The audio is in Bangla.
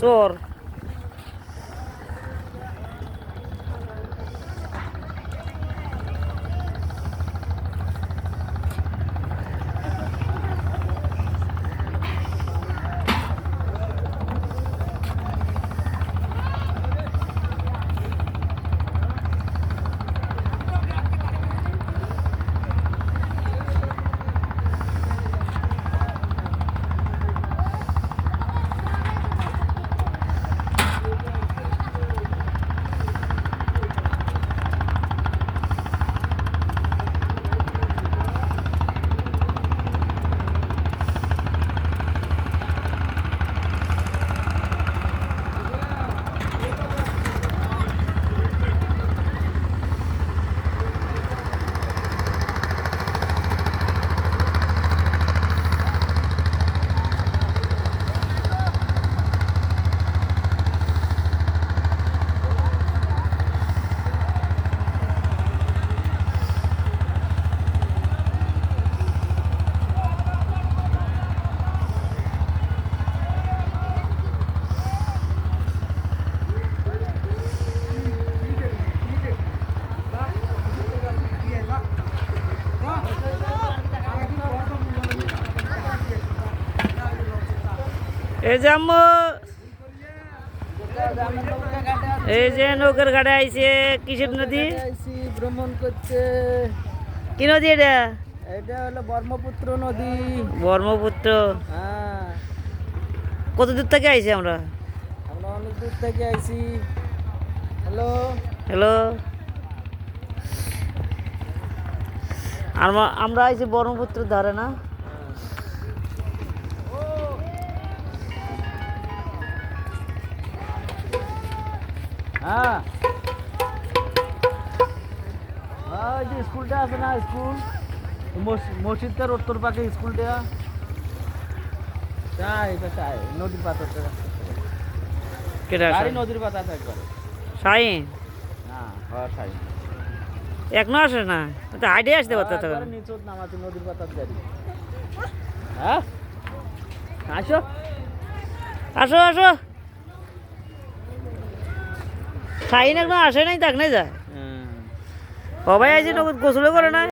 обзор এই যে আম্মু এই যে নৌকার ঘাটে আইছে কিসের নদী? ভ্রমণ করতে। কি নদী এটা? এটা হলো ব্রহ্মপুত্র নদী। ব্রহ্মপুত্র। হ্যাঁ। কত দূর থেকে আইছে আমরা? আমরা অনেক দূর থেকে আইছি। হ্যালো? হ্যালো? আমরা আমরা আইছি ব্রহ্মপুত্র ধারে না? হ্যাঁ। ওই যে স্কুলটা আছে না স্কুল? মস- মসজিদটার উত্তর পাকে স্কুলটা। এটা চাই নদীর পাতাতে কেটা গাড়ি নদীর একবার। শাহিন? হ্যাঁ হ্যাঁ চাই এখনও আসে না? তো হাইটে আসতে পারতো তখন। একবারে নামাতে নদীর পাতার গাড়ি। হ্যাঁ? আসো। আসো আসো। শাহিন কোনো আসে নাই তাক নাই যায় হ্যাঁ। সবাই আছে নগদ গোসলে করে না